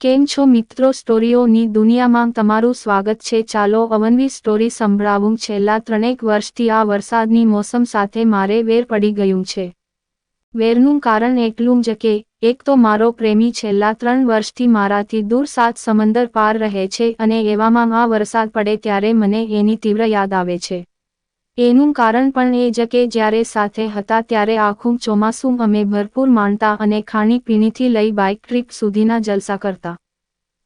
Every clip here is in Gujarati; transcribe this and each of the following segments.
કેમ છો મિત્રો? સ્ટોરીઓની દુનિયામાં તમારું સ્વાગત છે. ચાલો અવનવી સ્ટોરી સંભળાવું. છેલ્લા ત્રણેક વર્ષથી આ વરસાદની મોસમ સાથે મારે વેર પડી ગયું છે. વેરનું કારણ એટલું જ કે, એક તો મારો પ્રેમી છેલ્લા ત્રણ વર્ષથી મારાથી દૂર સાત સમંદર પાર રહે છે અને એવામાં આ વરસાદ પડે ત્યારે મને એની તીવ્ર યાદ આવે છે. એનું કારણ પણ એ જ કે જ્યારે સાથે હતા ત્યારે આખું ચોમાસું અમે ભરપૂર માણતા અને ખાણીપીણીથી લઈ બાઇક ટ્રીપ સુધીના જલસા કરતા.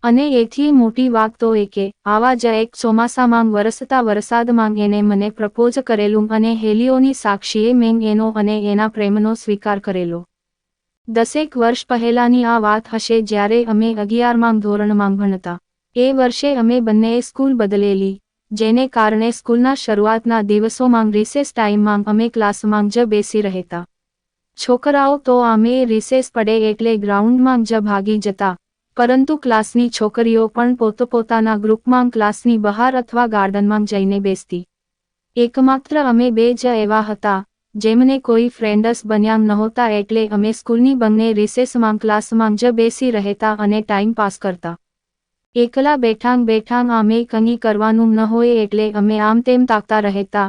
અને એથી મોટી વાત તો એ કે, આવા જ એક ચોમાસામાં વરસતા વરસાદમાં એને મને પ્રપોઝ કરેલું અને હેલિયોની સાક્ષીએ મેં એનો અને એના પ્રેમનો સ્વીકાર કરેલો. દસેક વર્ષ પહેલાની આ વાત હશે જ્યારે અમે અગિયારમાં ધોરણમાં ભણતા. એ વર્ષે અમે બંનેએ સ્કૂલ બદલેલી. જેને કારણે સ્કૂલના શરૂઆતના દિવસોમાં રિસેસ ટાઈમમાં અમે ક્લાસમાં જ બેસી રહેતા. છોકરાઓ તો અમે રિસેસ પડે એટલે ગ્રાઉન્ડમાં જ ભાગી જતા. પરંતુ ક્લાસની છોકરીઓ પણ પોતપોતાના ગ્રુપમાં ક્લાસની બહાર અથવા ગાર્ડનમાં જઈને બેસતી. એકમાત્ર અમે બે જ એવા હતા, જેમને કોઈ ફ્રેન્ડસ બન્યા નહોતા એટલે અમે સ્કૂલની બંને રિસેસમાં ક્લાસમાં જ બેસી રહેતા અને ટાઈમ પાસ કરતા. એકલા બેઠાંગ બેઠાંગ આમે કંઈ કરવાનું ન હોય એટલે અમે આમ તેમ તાકતા રહેતા,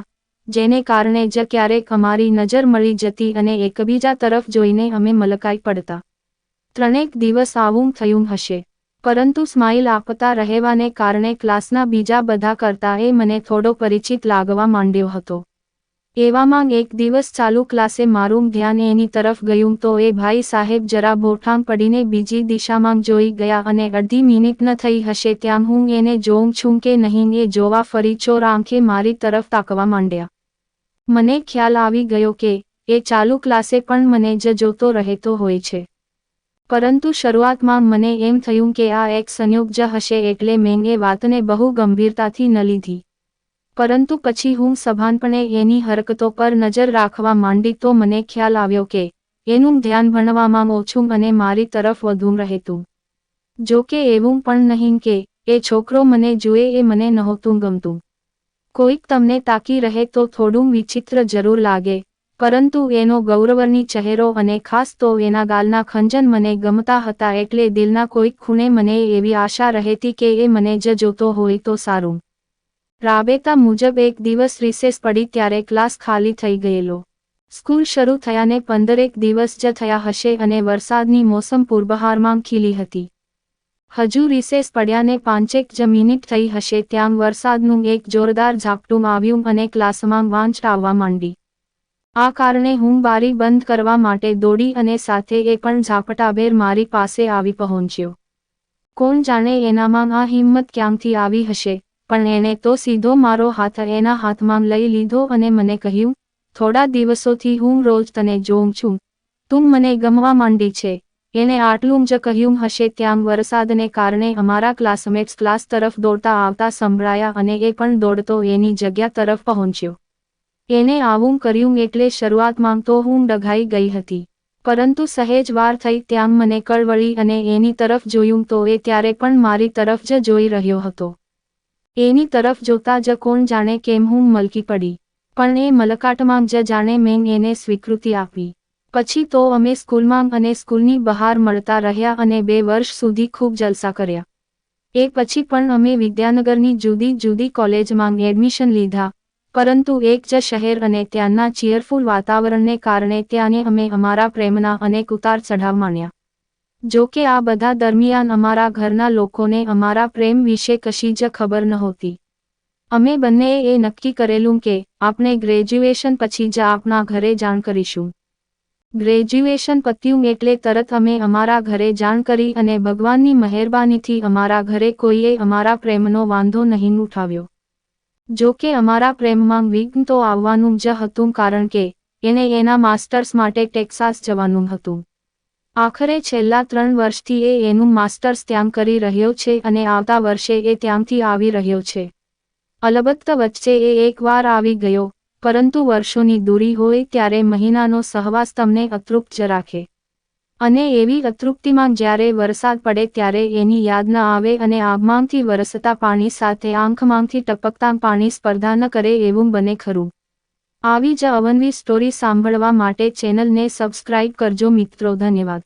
જેને કારણે જ ક્યારેક અમારી નજર મળી જતી અને એકબીજા તરફ જોઈને અમે મલકાઈ પડતા. ત્રણેક દિવસ આવું થયું હશે. પરંતુ સ્માઇલ આપતા રહેવાને કારણે ક્લાસના બીજા બધા કરતાં એ મને થોડો પરિચિત લાગવા માંડ્યો હતો. એવામાં એક દિવસ ચાલુ ક્લાસે મારું ધ્યાન એની તરફ ગયું તો એ ભાઈ સાહેબ જરા બોઠાંગ પડીને બીજી દિશામાં જોઈ ગયા અને અડધી મિનિટ ન થઈ હશે ત્યાં હું એને જોઉં છું કે નહીં એ જોવા ફરી ચોર આંખે મારી તરફ તાકવા માંડ્યા. મને ખ્યાલ આવી ગયો કે એ ચાલુ ક્લાસે પણ મને જ જોતો રહેતો હોય છે. પરંતુ શરૂઆતમાં મને એમ થયું કે આ એક સંયોગ જ હશે એટલે મેં એ વાતને બહુ ગંભીરતાથી ન લીધી. પરંતુ પછી હું સભાનપણે એની હરકતો પર નજર રાખવા માંડી તો મને ખ્યાલ આવ્યો કે એનું ધ્યાન ભણવામાં ઓછું અને મારી તરફ વધુ રહેતું. જો કે એવું પણ નહીં કે એ છોકરો મને જુએ એ મને નહોતું ગમતું. કોઈક તમને તાકી રહે તો થોડું વિચિત્ર જરૂર લાગે, પરંતુ એનો ગૌરવની ચહેરો અને ખાસ તો એના ગાલના ખંજન મને ગમતા હતા એટલે દિલના કોઈક ખૂણે મને એવી આશા રહેતી કે એ મને જ જોતો હોય તો સારું. રાબેતા મુજબ એક દિવસ રિસેસ પડી ત્યારે ક્લાસ ખાલી થઈ ગયેલો. સ્કૂલ શરૂ થયાને પંદરેક દિવસ જ થયા હશે અને વરસાદની મોસમ પૂર્વહારમાં ખીલી હતી. હજુ રિસેસ પડ્યાને પાંચેક જ મિનિટ થઈ હશે ત્યાં વરસાદનું એક જોરદાર ઝાપટું આવ્યું અને ક્લાસમાં વાંચ આવવા માંડી. આ કારણે હું બારી બંધ કરવા માટે દોડી અને સાથે એ પણ ઝાપટાભેર મારી પાસે આવી પહોંચ્યો. કોણ જાણે એનામાં આ હિંમત ક્યાંથી આવી હશે? પણ એણે તો સીધો મારો હાથ એના હાથમાં લઈ લીધો અને મને કહ્યું, થોડા દિવસોથી હું રોજ તને જોઉં છું. તું મને ગમવા માંડી છે. એણે આટલું જ કહ્યું હશે ત્યાં વરસાદને કારણે અમારા ક્લાસમેટ્સ ક્લાસ તરફ દોડતા આવતા સંભળાયા અને એ પણ દોડતો એની જગ્યા તરફ પહોંચ્યો. એને આવું કર્યું એટલે શરૂઆતમાં તો હું ડઘાઈ ગઈ હતી. પરંતુ સહેજ વાર થઈ ત્યાં મને કળવળી અને એની તરફ જોયું તો એ ત્યારે પણ મારી તરફ જ જોઈ રહ્યો હતો. એની તરફ જોતા જ કોણ જાણે કેમ હું મલકી પડી. પણ એ મલકાટમાં જ જાણે મેં એને સ્વીકૃતિ આપી. પછી તો અમે સ્કૂલમાં અને સ્કૂલની બહાર મળતા રહ્યા અને બે વર્ષ સુધી ખૂબ જલસા કર્યા. એ પછી પણ અમે વિદ્યાનગરની જુદી જુદી કોલેજમાં એડમિશન લીધા, પરંતુ એક જ શહેર અને ત્યાંના ચીયરફુલ વાતાવરણને કારણે ત્યાંને અમે અમારા પ્રેમના અનેક ઉતાર ચઢાવ માણ્યા. જો કે આ બધા દરમિયાન અમારા ઘરના લોકોને અમારા પ્રેમ વિશે કશી જ ખબર નહોતી. અમે બંનેએ એ નક્કી કરેલું કે આપણે ગ્રેજ્યુએશન પછી જ આપના ઘરે જાણ કરીશું. ગ્રેજ્યુએશન પત્યું એટલે તરત અમે અમારા ઘરે જાણ કરી અને ભગવાનની મહેરબાનીથી અમારા ઘરે કોઈએ અમારા પ્રેમનો વાંધો નહીં ઉઠાવ્યો. જો કે અમારા પ્રેમમાં વિઘ્ન તો આવવાનું જ હતું કારણ કે એને એના માસ્ટર્સ માટે ટેક્સાસ જવાનું હતું. આખરે છેલ્લા ત્રણ વર્ષથી એ એનું માસ્ટર્સ ત્યાં કરી રહ્યો છે અને આવતા વર્ષે એ ત્યાંથી આવી રહ્યો છે. અલબત્ત વચ્ચે એ એકવાર આવી ગયો, પરંતુ વર્ષોની દૂરી હોય ત્યારે મહિનાનો સહવાસ તમને અતૃપ્ત રાખે. અને એવી અતૃપ્તિમાં જ્યારે વરસાદ પડે ત્યારે એની યાદ ન આવે અને આભમાંથી વરસતા પાણી સાથે આંખમાંથી ટપકતા પાણી સ્પર્ધા ન કરે એવું બને ખરું. આવી જ અવનવી સ્ટોરી સાંભળવા માટે ચેનલને સબસ્ક્રાઇબ કરજો મિત્રો ધન્યવાદ.